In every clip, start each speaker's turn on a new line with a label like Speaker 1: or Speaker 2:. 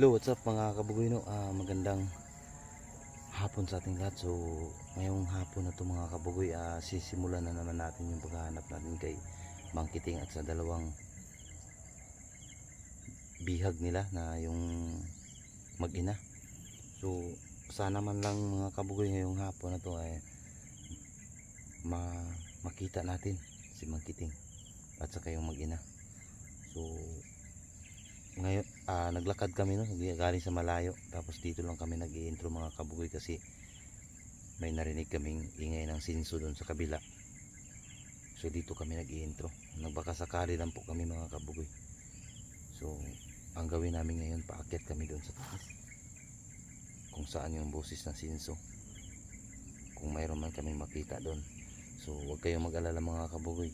Speaker 1: Hello, what's up mga kabugoy no? Ah, magandang hapon sa ating lahat. So, ngayong hapon na to mga kabugoy, ah, sisimulan na naman natin yung paghahanap natin kay Mang Kiting at sa dalawang bihag nila na yung mag-ina. So, sana man lang mga kabugoy ngayong hapon na to ay ma makita natin si Mang Kiting at saka yung mag-ina. So, ngayon ah, naglakad kami no? Galing sa malayo. Tapos dito lang kami nag-iintro mga kabugoy kasi may narinig kaming ingay ng sinso doon sa kabila. So dito kami nag-iintro. Nagbaka sakali lang po kami mga kabugoy. So ang gawin namin ngayon paakyat kami doon sa taas. Kung saan yung boses ng sinso. Kung mayroon man kaming makita doon so huwag kayong mag-alala mga kabugoy.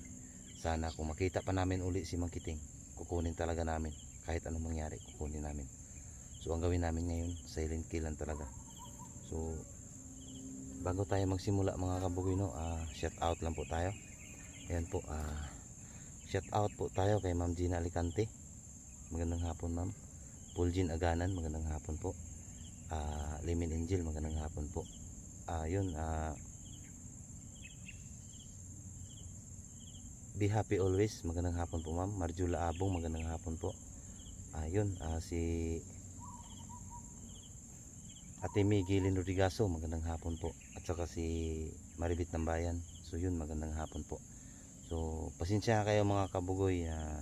Speaker 1: Sana kung makita pa namin uli si Mangkiting kukunin talaga namin kahit anong mangyari kukunin namin. So ang gawin namin ngayon silent kill lang talaga. So bago tayo magsimula mga kabugoy no ah, shout out lang po tayo. Ayan po ah, shout out po tayo kay ma'am Gina Alicante. Magandang hapon ma'am. Puljin Aganan magandang hapon po. Ah, Limin Angel magandang hapon po. Ah, yun ah, Be happy always magandang hapon po ma'am. Marjula Abong magandang hapon po ayun ah, si Ate Migilin Rodrigaso magandang hapon po. At saka si Maribit ng Bayan. So yun magandang hapon po. So pasensya kayo mga kabugoy ah,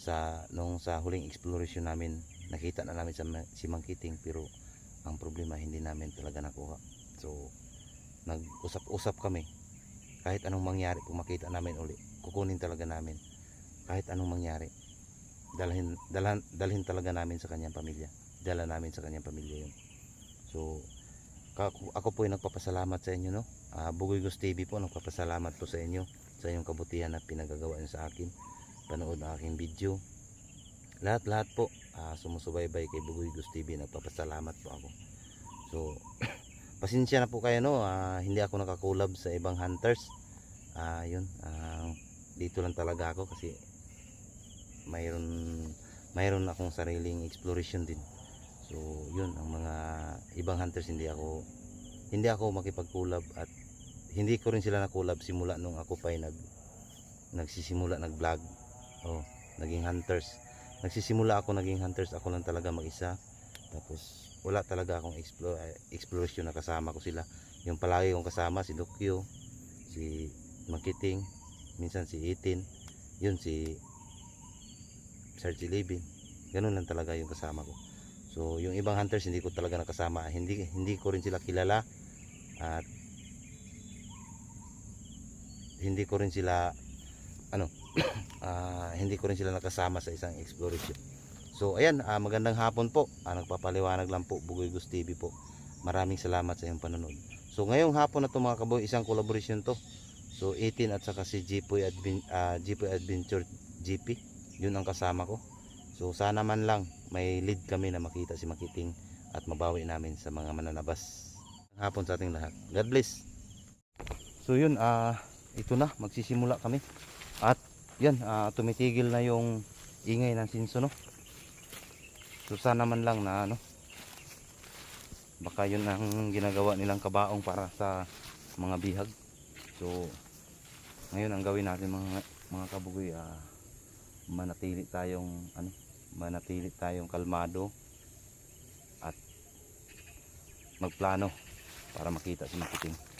Speaker 1: sa nung sa huling exploration namin nakita na namin sa, si Mangkiting pero ang problema hindi namin talaga nakuha. So nag-usap-usap kami. Kahit anong mangyari kung makita namin uli kukunin talaga namin. Kahit anong mangyari dalhin dalhan, dalhin talaga namin sa kanyang pamilya. Dala namin sa kanyang pamilya yun. So ako, po ay nagpapasalamat sa inyo no? Uh, Bugoy Gus TV po nagpapasalamat po sa inyo sa inyong kabutihan at pinagagawa niyo sa akin. Panood ng aking video. Lahat lahat po uh, sumusubaybay kay Bugoy Gus TV nagpapasalamat po ako. So pasensya na po kayo no? Ah, hindi ako nakakulab sa ibang hunters. Ah yun ah, dito lang talaga ako kasi mayroon mayroon akong sariling exploration din. So yun ang mga ibang hunters hindi ako hindi ako makipagkulab at hindi ko rin sila nakulab simula nung ako pa ay nag nagsisimula nag vlog oh naging hunters. Nagsisimula ako naging hunters. Ako lang talaga mag-isa. Tapos wala talaga akong explore, exploration na kasama ko sila. Yung palagi kong kasama si Dokyo si Makiting minsan si Itin. Yun si Sergi Levin ganun lang talaga yung kasama ko. So yung ibang hunters hindi ko talaga nakasama. Hindi hindi ko rin sila kilala. At hindi ko rin sila ano ah, hindi ko rin sila nakasama sa isang exploration. So ayan ah, magandang hapon po. Ah, nagpapaliwanag lang po Bugoy Gus TV po. Maraming salamat sa iyong panonood. So ngayong hapon na to mga kaboy isang collaboration to. So 18 at saka si Jipoy, Advin, ah, Jipoy Adventure GP yun ang kasama ko. So sana man lang may lead kami na makita si Makiting at mabawi namin sa mga mananabas. Hapon sa ating lahat. God bless. So yun ah ito na. Magsisimula kami. At yan ah, tumitigil na yung ingay ng sinso no? So sana man lang na ano baka yun ang ginagawa nilang kabaong para sa mga bihag. So ngayon ang gawin natin mga mga kabugoy ah, manatili tayong ano manatili tayong kalmado at magplano para makita si Makiting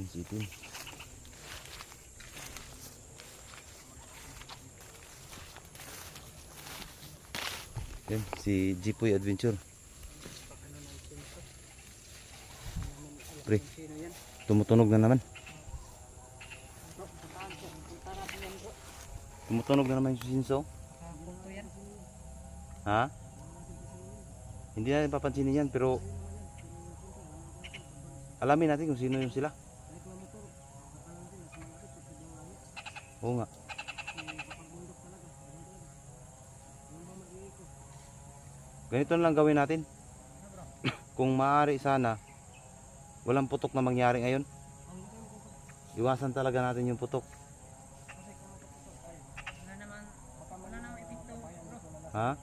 Speaker 1: yun si Itin yun si Jipoy Adventure. Pre tumutunog na naman. Tumutunog na naman yung sinso? Ha? Hindi natin papansinin yan pero alamin natin kung sino yung sila Oo nga. Ganito na lang gawin natin. Kung maaari sana, walang putok na mangyari ngayon. Iwasan talaga natin yung putok. Ha?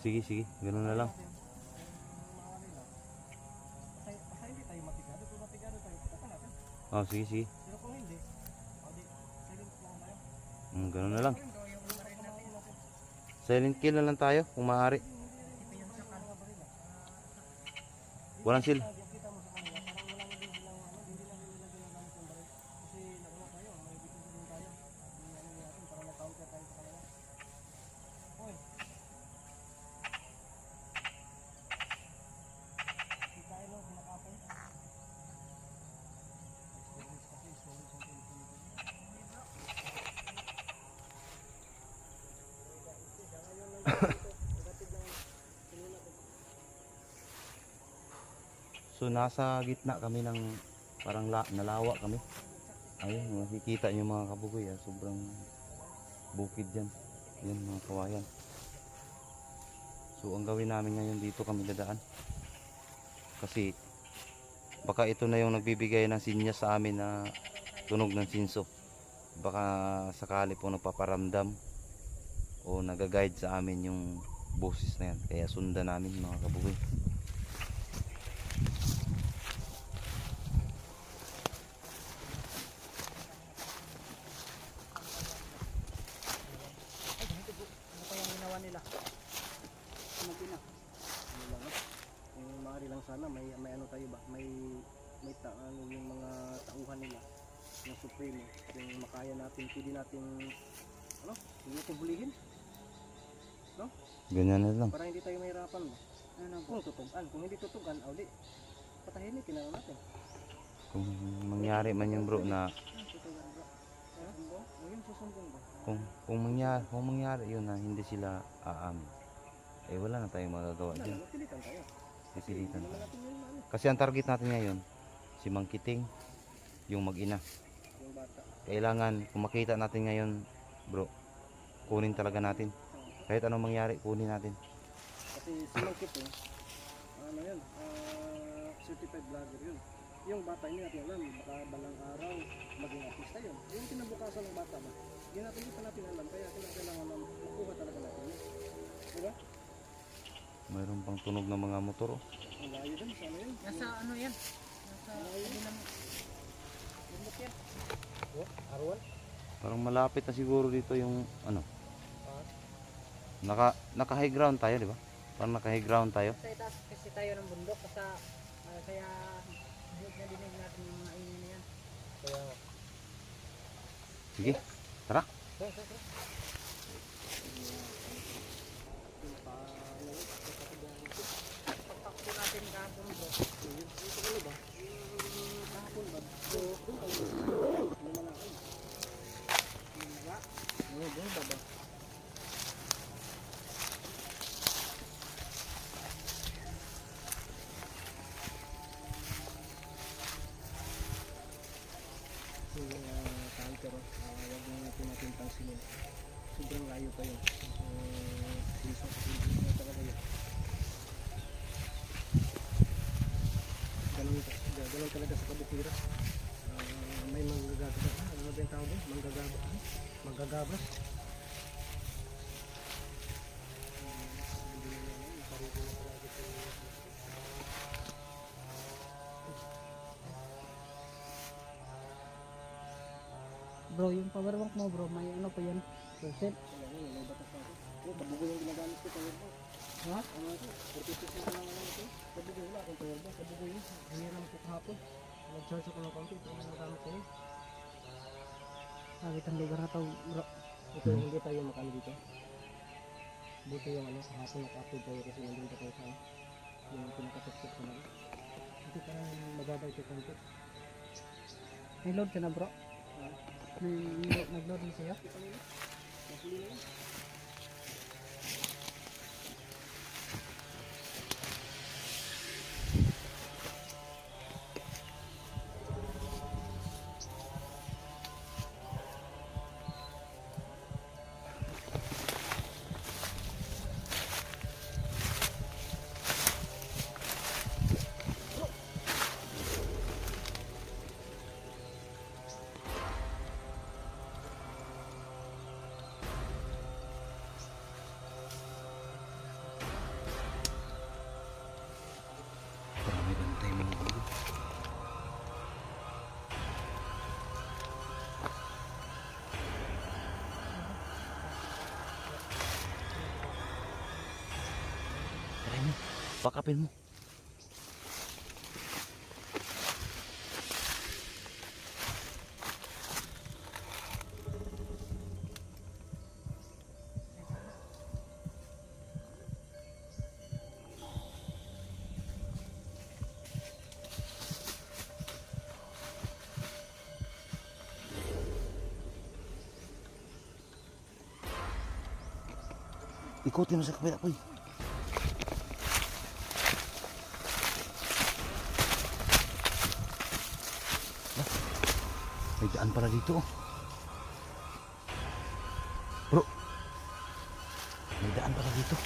Speaker 1: Sige, sige. Ganun na lang. Oh, sige, sige.
Speaker 2: Pero kung hindi.
Speaker 1: Mm, ganun na lang. Silent kill na lang tayo kung maaari. Walang sil.
Speaker 2: Pag kita mo sa kanila, parang wala na din silang, ano, hindi lang nila ginagamit yung baril. Kasi nauna tayo, may bitin din tayo. Hindi ano natin, parang na-counter tayo sa kanila. Hoy. Hindi tayo no, kinakapay. Experience kasi, experience ang Pilipinas.
Speaker 1: So nasa gitna kami ng parang la, nalawa kami. Ayun, makikita niyo mga kabugoy, ah, sobrang bukid yan. Yan mga kawayan. So ang gawin namin ngayon dito kami dadaan. Kasi baka ito na yung nagbibigay ng sinya sa amin na tunog ng sinso. Baka sakali po nagpaparamdam o nagaguide sa amin yung boses na yan. Kaya sundan namin mga kabugoy.
Speaker 2: Ano kayang ginawa nila? Magina. Ano lang, no? Kung maaari lang sana, may, may ano tayo ba? May, may ta, ano, yung mga tauhan nila ng Supremo. Kung makaya natin, pwede natin, ano, hindi natin hulihin.
Speaker 1: Ganyan na lang.
Speaker 2: Para hindi tayo mahirapan ba? Ano, kung tutugan. Kung hindi tutugan, o di, patahin kinala natin.
Speaker 1: Kung mangyari man yung bro na kung kung mangyari, kung mangyari yun na hindi sila aamin. Eh wala na tayong magagawa diyan.
Speaker 2: magpilitan tayo.
Speaker 1: Pipilitan.
Speaker 2: Ano,
Speaker 1: Kasi ang target natin ngayon si Mang Kiting, yung mag-ina. Kailangan kung makita natin ngayon, bro, kunin talaga natin. Kahit anong mangyari, kunin natin.
Speaker 2: Kasi si Mang Kiting, ano yun, ah, certified vlogger yun. Yung bata, hindi natin alam, baka balang araw maging artista yun. Yung kinabukasan ng bata ba, hindi natin, hindi pa natin alam, kaya kailangan na makuha talaga natin yun. Diba?
Speaker 1: Mayroon pang tunog ng mga motor. oh.
Speaker 2: Ang layo din, sana yun.
Speaker 3: Nasa ano yan? Nasa kabilang bundok yan.
Speaker 2: Oh, Arwan?
Speaker 1: Parang malapit na siguro dito yung ano. Naka naka high ground tayo, di ba? Parang naka high ground tayo.
Speaker 3: Sa itaas kasi tayo ng bundok. Kasa, ah, kaya dinig na dinig natin yung mga ingin na yan.
Speaker 2: Kaya,
Speaker 1: Sige, tara.
Speaker 2: kapatibayan ko.
Speaker 3: Pagtakbo natin kahapon
Speaker 2: ba? Kahapon ba? So,
Speaker 3: Bro, yung power bank mo bro, may ano pa yan? Percent?
Speaker 2: Wala yun, may batas na ako. Kabugo yung ginagamit ko. Power bank.
Speaker 3: Ha?
Speaker 2: Ano ito? 46 na lang ano ito. Kabugo wala akong power bank. Kabugo yun. Hiniram ko kahapon. Nag-charge ako ng konti. Ang nagamit ko yun.
Speaker 3: Sabit ang lugar na to bro.
Speaker 2: Ito hindi tayo makano dito. Buti yung ano, kahapon naka-upload tayo kasi nandun ka tayo sa ano, yung pinaka-tiktok ko na. Hindi pa lang magabay ito konti.
Speaker 3: May load ka na bro? May may- nag-load na sa'yo?
Speaker 2: Lang.
Speaker 1: Pakapin mo. Ikutin mo sa kabila, Uy. Lah, Pala dito. oh. Bro. May daan pala dito.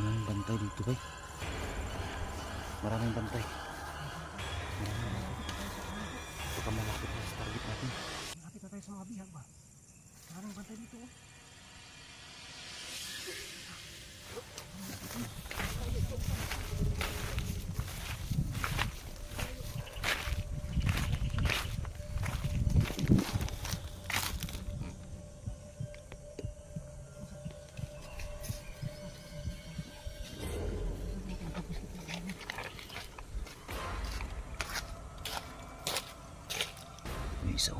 Speaker 1: Maraming bantay dito, bay. Maraming bantay. Baka malapit na sa target natin.
Speaker 2: Lapit na tayo sa mga bihag ba? Maraming bantay dito oh.
Speaker 1: May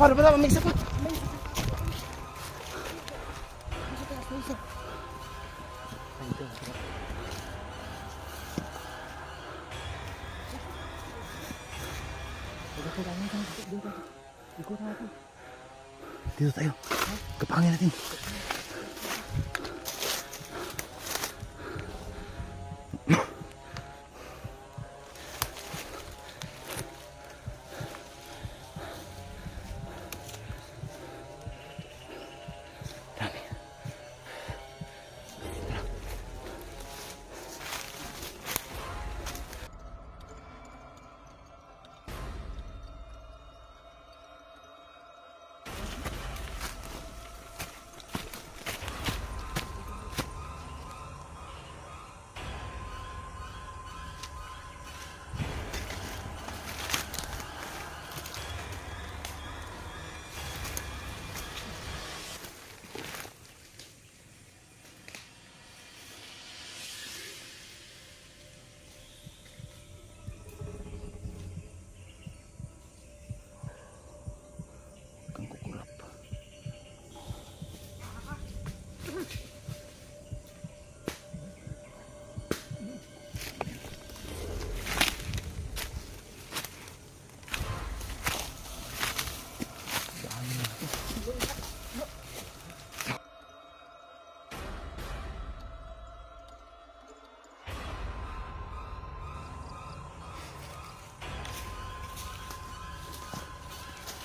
Speaker 1: Sabar, sabar, may isa pa. Dito tayo.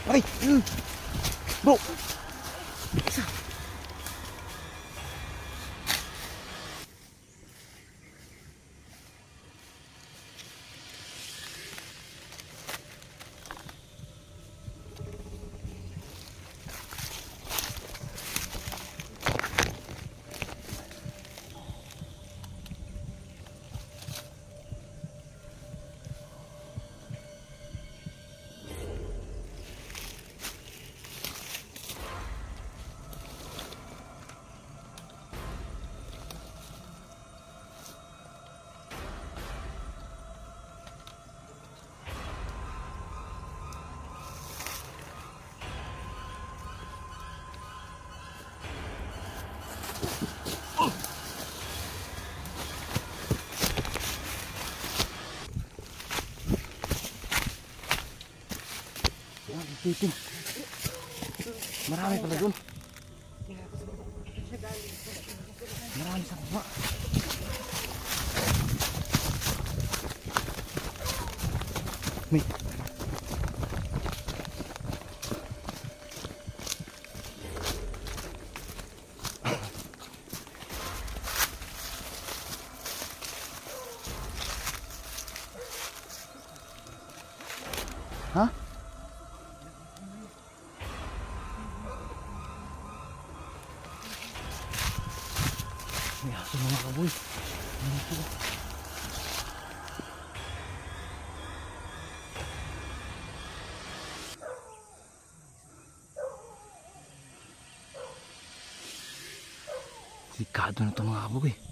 Speaker 1: Ay! Bro! Marami pala dun. Marami sa baba. May. Ha? May aso mga kaboy. Ano sila? Na ito mga kaboy.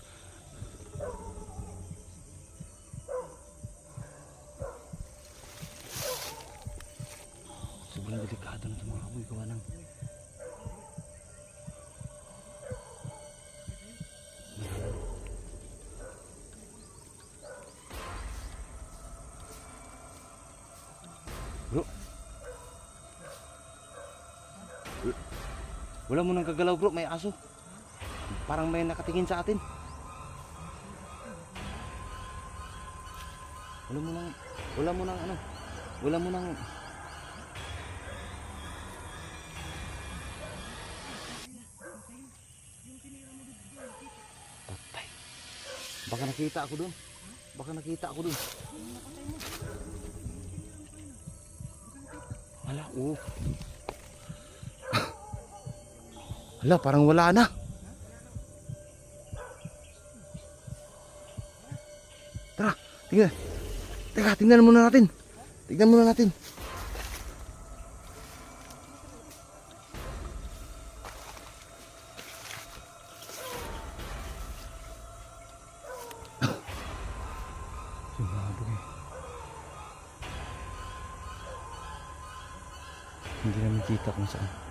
Speaker 1: Wala mo nang kagalaw bro, may aso. Parang may nakatingin sa atin. Wala mo nang, wala mo nang ano, wala mo nang Patay. Baka nakita ako doon. Baka nakita ako doon. Wala, oo. Wala, parang wala na. Tara, tingnan. Teka, tingnan muna natin. Tingnan muna natin. Hindi namin kita kung saan.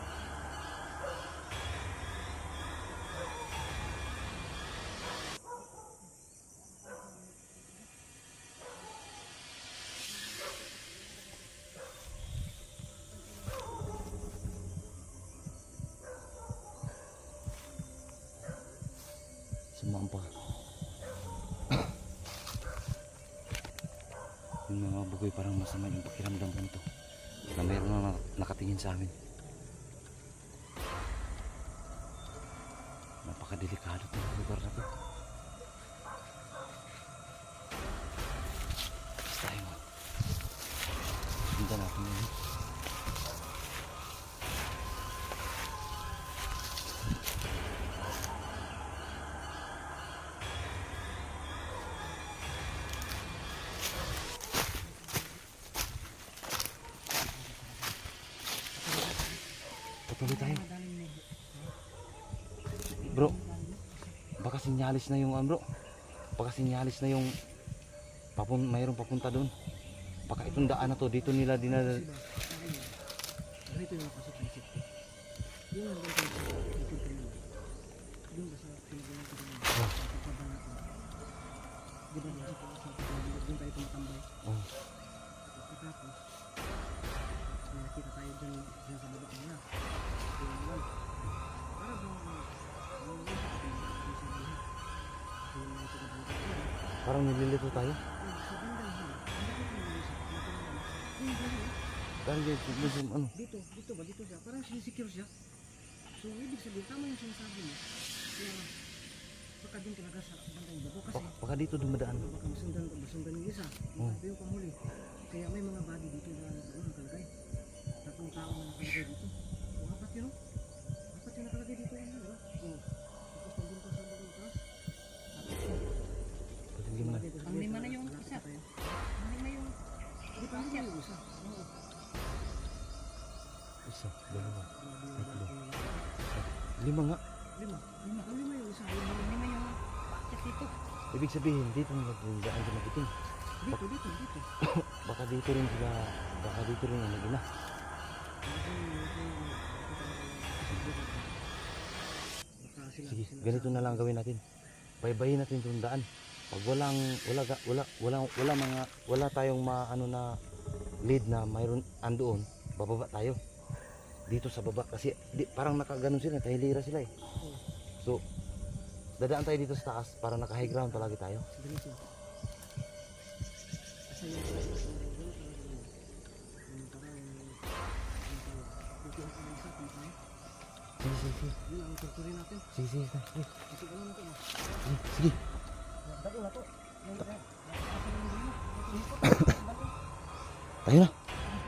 Speaker 1: Yung mga bugoy parang masama yung pakiramdam ko nito. Na mayroon na nak- nakatingin sa amin. Napakadelikado itong lugar na to. Sinyalis na yung ano bro. Baka sinyalis na yung papun mayroong papunta doon. Baka itong daan na to dito nila dinadal.
Speaker 2: Dito yung pasok ng safety. Yung yung safety training. Doon ba sa pinagalan ko natin. Di ba nasa po sa tayo tumatambay.
Speaker 1: Oh,
Speaker 2: may nakita tayo dyan, sa baba nila. Kaya
Speaker 1: parang nililito tayo. Parang dito, dito, ano.
Speaker 2: dito, dito ba, dito siya, parang sinisecure siya. So, ibig sabihin, tama yung sinasabi mo. Kaya, baka din talaga sa bandang kasi,
Speaker 1: Baka, baka dito dumadaan.
Speaker 2: baka masundan, masundan yung isa.
Speaker 1: Oh.
Speaker 2: Yung panghuli. Kaya may mga body dito na nakalagay. Tatlong tao na nakalagay dito. Apat yun. Apat yung nakalagay dito. Ano, oh.
Speaker 1: Pati lima.
Speaker 2: Ang lima na yung isa. Ang lima yung... Di pa lima yung isa.
Speaker 1: Isa, dalawa.
Speaker 2: Tatlo.
Speaker 1: Lima nga.
Speaker 2: Lima. Lima. Ang lima yung isa. Lima, lima yung check dito.
Speaker 1: Ibig sabihin, dito nila daan sa magiting.
Speaker 2: Dito, dito, dito.
Speaker 1: Baka dito rin sila, baka dito rin yung nag-ina. Sige, ganito na lang gawin natin. Baybayin natin itong daan. Pag walang wala wala wala wala mga wala tayong maano na lead na mayroon andoon,
Speaker 2: bababa tayo. Dito sa baba kasi di, parang nakaganon sila, tahilira sila eh. So, dadaan tayo dito sa taas para naka high ground palagi tayo. Sige, sige, sige. Sige, sige, sige. Sige, sige. Tayo na.